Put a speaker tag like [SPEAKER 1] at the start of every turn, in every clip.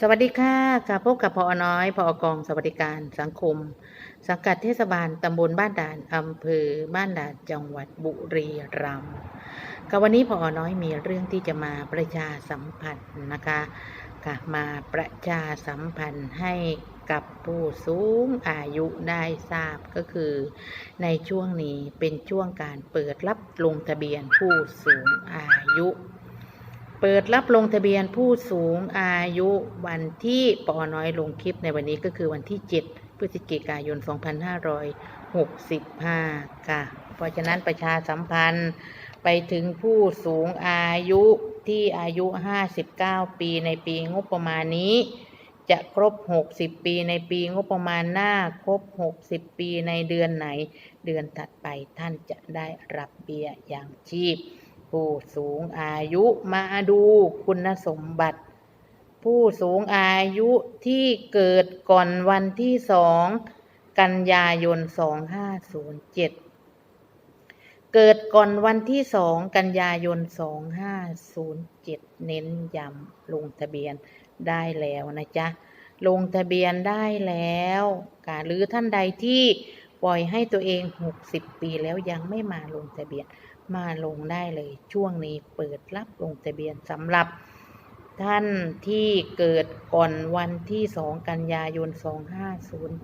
[SPEAKER 1] สวัสดีค่ะค่ะพบกับพอน้อยพอกองสวัสดิการสังคม สังกัดเทศบาลตำบลบ้านด่านอำเภอบ้านด่านจังหวัดบุรีรัมย์ค่ะวันนี้พอน้อยมีเรื่องที่จะมาประชาสัมพันธ์นะคะค่ะมาประชาสัมพันธ์ให้กับผู้สูงอายุได้ทราบก็คือ ในช่วงนี้เป็นช่วงการเปิดรับลงทะเบียนผู้สูงอายุ เปิดรับลงทะเบียนผู้สูงอายุวันที่ปอน้อยลงคลิปในวันนี้ก็คือวันที่ 7 พฤศจิกายน 2565 ค่ะ เพราะฉะนั้นประชาสัมพันธ์ไปถึงผู้สูงอายุที่อายุ 59 ปีในปีงบประมาณนี้ จะครบ 60 ปีในปีงบประมาณหน้า ครบ 60 ปีในเดือนไหน เดือนถัดไปท่านจะได้รับเบี้ยอย่างชีพ ผู้สูงอายุมาดูคุณสมบัติ ผู้สูงอายุที่เกิดก่อนวันที่สองกันยายน 2507 เกิดก่อนวันที่สองกันยายน 2507 เน้นย้ำลงทะเบียนได้แล้วนะจ๊ะ ลงทะเบียนได้แล้วค่ะหรือท่านใดที่ ปล่อยให้ตัวเอง 60 ปีแล้วยังไม่มาลงทะเบียน มาลงได้เลย ช่วงนี้เปิดรับลงทะเบียนสำหรับท่านที่เกิดก่อนวันที่ 2 กันยายน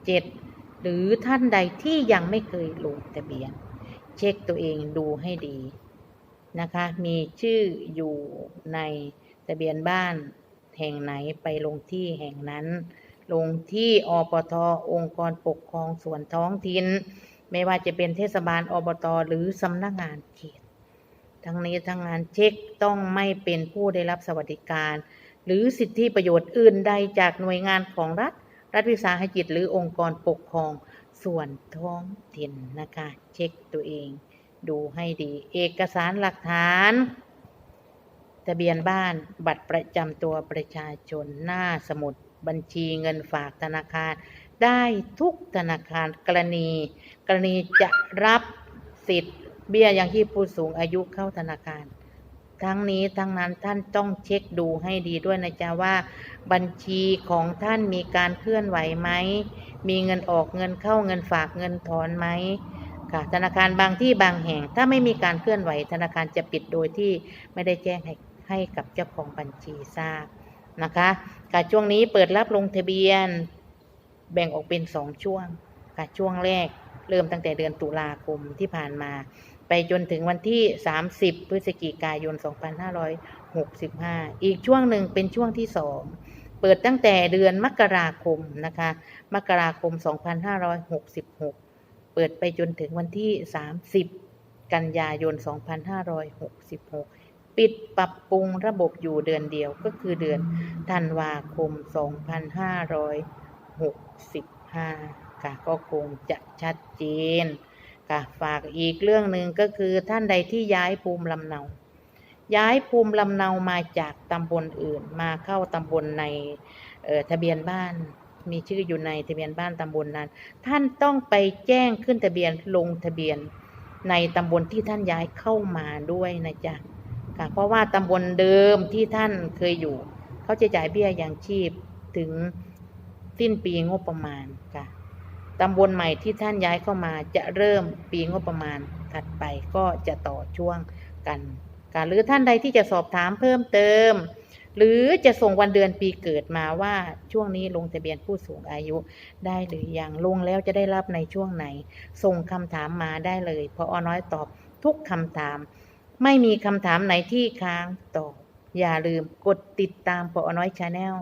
[SPEAKER 1] 2507 หรือท่านใดที่ยังไม่เคยลงทะเบียน เช็คตัวเองดูให้ดีนะคะ มีชื่ออยู่ในทะเบียนบ้านแห่งไหนไปลงที่แห่งนั้น ลงที่อปทองค์กรปกครองส่วนท้องถิ่นไม่ว่าจะเป็นเทศบาลอบตหรือสำนักงานเขตทั้งนี้ทั้งงานเช็คต้องไม่เป็นผู้ได้รับสวัสดิการ หรือสิทธิประโยชน์อื่นใดจากหน่วยงานของรัฐ รัฐวิสาหกิจหรือองค์กรปกครองส่วนท้องถิ่นนะคะ เช็คตัวเอง ดูให้ดี เอกสารหลักฐานทะเบียนบ้านบัตรประจำตัวประชาชนหน้าสมุด บัญชีเงินฝากธนาคาร ได้ทุกธนาคารกรณี กรณีจะรับสิทธิ์เบี้ยยังชีพผู้สูงอายุเข้าธนาคาร ทั้งนี้ทั้งนั้นท่านต้องเช็คดูให้ดีด้วยนะจ๊ะว่า บัญชีของท่านมีการเคลื่อนไหวไหม มีเงินออกเงินเข้าเงินฝากเงินถอนไหมค่ะธนาคารบางที่บางแห่ง ถ้าไม่มีการเคลื่อนไหว ธนาคารจะปิดโดยที่ไม่ได้แจ้งให้ให้กับเจ้าของบัญชีทราบ นะคะค่ะช่วงนี้เปิดรับลงทะเบียน แบ่งออกเป็นสองช่วงค่ะช่วงแรกเริ่มตั้งแต่เดือนตุลาคมที่ผ่านมา ไปจนถึงวันที่ 30 พฤศจิกายน 2565 อีกช่วงหนึ่งเป็นช่วงที่สองเปิดตั้งแต่เดือนมกราคมนะคะ มกราคม 2566 เปิดไปจนถึงวันที่ 30 กันยายน 2566 ปิดปรับปรุงระบบอยู่เดือนเดียวก็คือเดือนธันวาคม 2565 ค่ะก็คงจะชัดเจน ค่ะฝากอีกเรื่องหนึ่งก็คือท่านใดที่ย้ายภูมิลำเนา ย้ายภูมิลำเนามาจากตำบลอื่นมาเข้าตำบลในทะเบียนบ้านมีชื่ออยู่ในทะเบียนบ้านตำบลนั้น ท่านต้องไปแจ้งขึ้นทะเบียนลงทะเบียนในตำบลที่ท่านย้ายเข้ามาด้วยนะจ๊ะ ค่ะเพราะว่าตำบลเดิมที่ท่านเคยอยู่ เขาจะจ่ายเบี้ยอย่างชีพถึงสิ้นปีงบประมาณค่ะตำบลใหม่ที่ท่านย้ายเข้ามาจะเริ่มปีงบประมาณถัดไปก็จะต่อช่วงกันการหรือท่านใดที่จะสอบถามเพิ่มเติม หรือจะส่งวันเดือนปีเกิดมาว่าช่วงนี้ลงทะเบียนผู้สูงอายุได้หรือยังลงแล้วจะได้รับในช่วงไหน ส่งคำถามมาได้เลยเพราะอน้อยตอบทุกคำถาม ไม่มีคำถามไหนที่ค้างตอบอย่าลืมกดติดตามปอน้อยชาแนล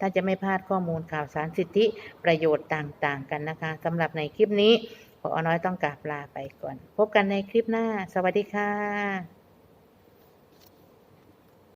[SPEAKER 1] ถ้าจะไม่พลาดข้อมูลข่าวสารสิทธิประโยชน์ต่างๆ กันนะคะสำหรับในคลิปนี้พอน้อยต้องกราบลาไปก่อน พบกันในคลิปหน้า สวัสดีค่ะ